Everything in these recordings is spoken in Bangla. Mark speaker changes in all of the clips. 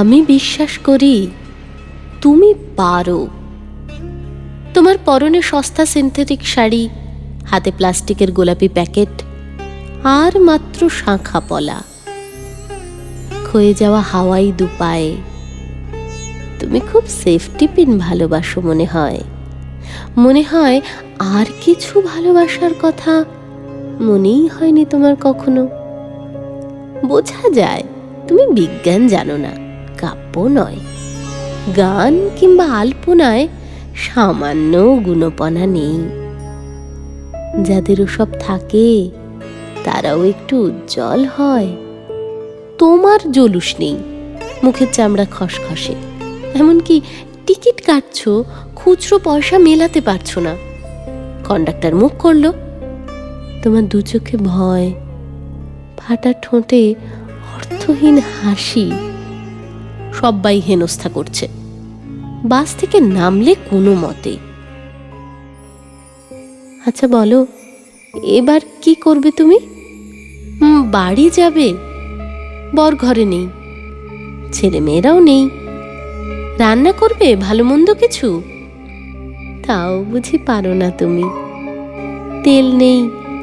Speaker 1: আমি বিশ্বাস করি তুমি পারো। তোমার পরনে সস্তা সিনথেটিক শাড়ি, হাতে প্লাস্টিকের গোলাপি প্যাকেট, আর মাত্র শাঁখা পলা। ক্ষয়ে যাওয়া হাওয়াই দুপায়ে। তুমি খুব সেফটি পিন ভালোবাসো মনে হয়। মনে হয় আর কিছু ভালোবাসার কথা মনেই হয়নি তোমার কখনো। বোঝা যায়, তুমি বিজ্ঞান জানো না। কাব্য নয়। গান কিংবা আলপনায় সামান্য গুণপনা নেই। যাদের ওসব থাকে, তারাও একটু উজ্জ্বল হয়। তোমার জলুস নেই, মুখের চামড়া খসখসে। এমনকি টিকিট কাটছো, খুচরো পয়সা মেলাতে পারছ না। কন্ডাক্টর মুখ করল, তোমার দু চোখে ভয়, ফাটা ঠোঁটে অর্থহীন হাসি। সবাই হেনস্থা করছে। বাস থেকে নামলে কোনো মতে আচ্ছা বলো, এবার কি করবে তুমি? বাড়ি যাবে। বর ঘরে নেই। ছেলে মেয়েরাও নেই। রান্না করবে, ভালো মন্দ কিছু? তাও বুঝি পারো না তুমি। তেল নেই,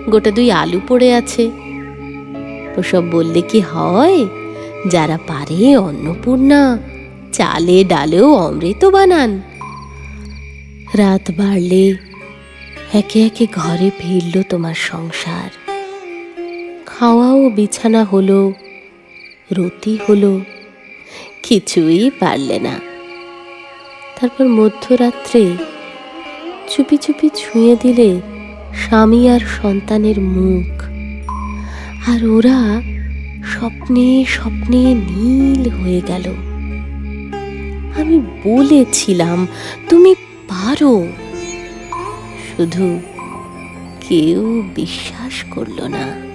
Speaker 1: গোটা দুই আলু পড়ে আছে। ওসব বললে কি হয়? যারা পারে অন্নপূর্ণা, চালে, ডালেও অমৃত বানান। রাত বাড়লে একে একে ঘরে ফিরল তোমার সংসার। খাওয়াও বিছানা হলো রতি হলো, কিছুই পারলে না। তারপর মধ্যরাত্রে চুপি চুপি ছুঁয়ে দিলে স্বামী আর সন্তানের মুখ। আর ওরা স্বপ্নে স্বপ্নে নীল হয়ে গেল। আমি বলেছিলাম তুমি পারো। শুধু কেউ বিশ্বাস করল না।